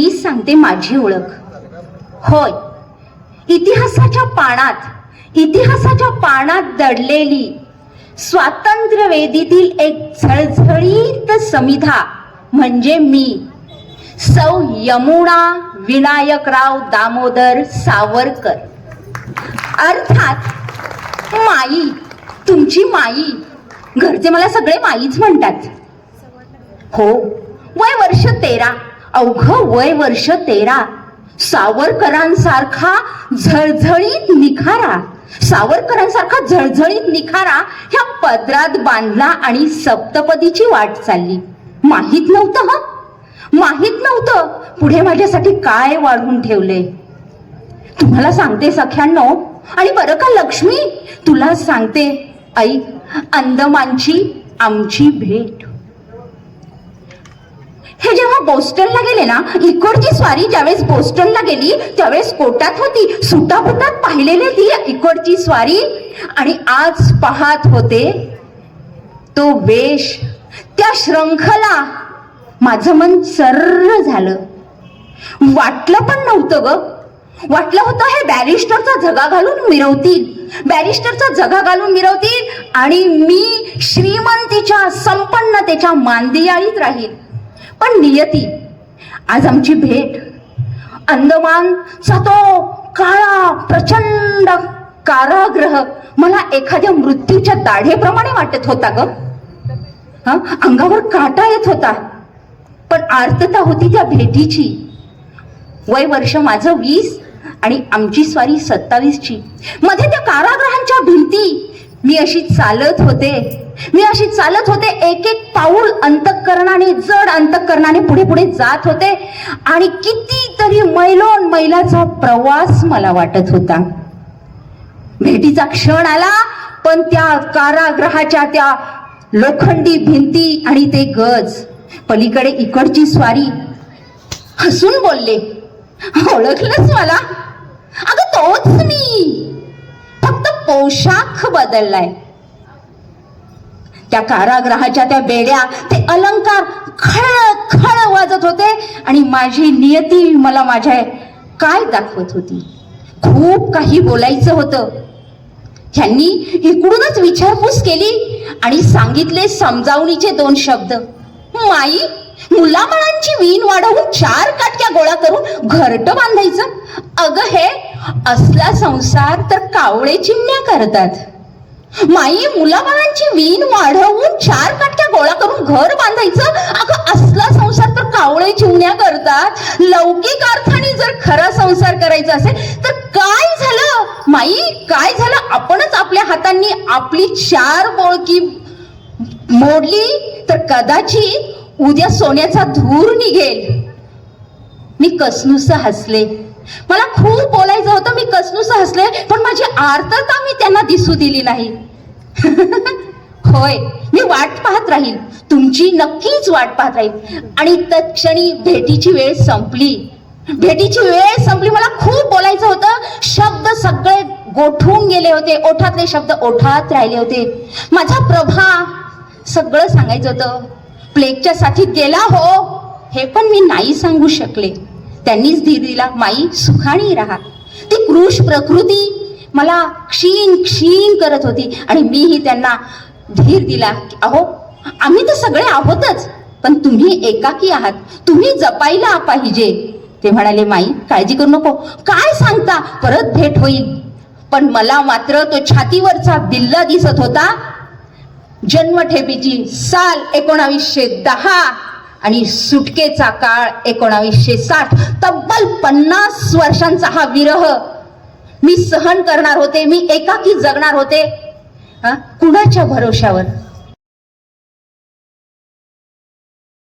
मी सांगते माझी ओळख. होय. इतिहासाच्या पानात इतिहासाच्या पानात दडलेली स्वातंत्र्य वेदीतील एक झळझळीत समिधा म्हणजे मी. सौ यमुना विनायकराव दामोदर सावरकर. अर्थात माई तुमची माई. घरचे मला सगळे माईच म्हणतात. हो वय वर्ष तेरा. अवघ वय वर्ष तेरा. सावरकरांसारखा झळझळीत निखारा. सावरकरांसारखा झळझळीत निखारा ह्या पदरात बांधला आणि सप्तपदीची वाट चालली. माहीत नव्हतं हा? माहीत नव्हतं. पुढे माझ्यासाठी काय वाढवून ठेवले? तुम्हाला सांगते सख्यांनो. आणि बरं का लक्ष्मी? तुला सांगते ऐक अंदमानची आमची भेट. हे जेव्हा बोस्टनला गेले ना इकडची स्वारी ज्यावेळेस बोस्टनला गेली त्यावेळेस कोटात होती. सुटापुटात पाहिलेले ती इकडची स्वारी. आणि आज पाहत होते तो वेश त्या श्रंखला. माझं मन सर्र झालं. वाटलं पण नव्हतं ग. वाटलं होतं हे बॅरिस्टरचा जगा घालून मिरवतील. बॅरिस्टरचा जगा घालून मिरवतील. आणि मी श्रीमंतीच्या संपन्नतेच्या मांदियाळीत राहील. पण नियती. आज आमची भेट. अंदमानचा तो काळा प्रचंड काराग्रह मला एखाद्या मृत्यूच्या दाढेप्रमाणे वाटत होता ग. अंगावर काटा येत होता. पण आर्तता होती त्या भेटीची. वय वर्ष माझं वीस आणि आमची स्वारी सत्तावीसची. मध्ये त्या कारागृहांच्या भिंती. मी अशी चालत होते. मी अशी चालत होते एक एक पाऊल अंतकरणाने जड अंतकरणाने पुढे पुढे जात होते. आणि कितीतरी मैलोन मैलाचा प्रवास मला वाटत होता. भेटीचा क्षण आला पण त्या कारागृहाच्या त्या लोखंडी भिंती आणि ते गज पलीकडे इकडची स्वारी हसून बोलले ओळखलंच मला? अगं तोच मी. फक्त पोशाख बदललाय. त्या कारागृहाच्या त्या बेड्या ते अलंकार खळ खळ वाजत होते आणि माझी नियती मला माझ्या काय दाखवत होती? खूप काही बोलायचं होतं. ह्यांनी इकडूनच विचारपूस केली आणि सांगितले समजावणीचे दोन शब्द. माई मुलामळांची वीण वाढवून चार काटक्या गोळा करून घरट बांधायचं? अगं हे असला संसार तर कावळे चिमण्या करतात. माई मुलाबाळांची वीण वाढवून चार काटक्या गोळा करून घर बांधायचं? अगं असला संसार तर कावळे चिमण्या करतात. लौकिक अर्थाने जर खरा संसार करायचा असेल तर काय झालं? माई काय झालं? आपणच आपल्या हातांनी आपली चार बोळकी मोडली तर कदाचित उद्या सोन्याचा धूर निघेल. मी कसनुस हसले. मला खूप बोलायचं होतं मी कसनुस हसले पण माझी आर्तता मी त्यांना दिसू दिली नाही. होय मी वाट पाहत राहील. तुमची नक्कीच वाट पाहत राहील. आणि तत्क्षणी भेटीची वेळ संपली. भेटीची वेळ संपली मला खूप बोलायचं होतं. शब्द सगळे गोठून गेले होते ओठातले शब्द ओठात राहिले होते. माझा प्रभा सगळं सांगायचं होतं. प्लेगच्या साथीत गेला हो हे पण मी नाही सांगू शकले. त्यांनीच धीर दिला माई सुखाणी राहा. ती कृष प्रकृती मला क्षीण क्षीण करत होती आणि मीही त्यांना धीर दिला अहो आम्ही तर सगळे आहोतच पण तुम्ही एकाकी आहात. तुम्ही जपायला पाहिजे. ते म्हणाले माई काळजी करू नको. काय सांगता? परत भेट होईल. पण मला मात्र तो छातीवरचा दिल्ला दिसत होता. जन्मठेपीची साल एकोणावीसशे दहा. आणि सुटकेचा काळ एकोणावीसशे साठ. तब्बल पन्नास वर्षांचा हा विरह मी सहन करणार होते मी एकाकी जगणार होते. कुणाच्या भरोश्यावर?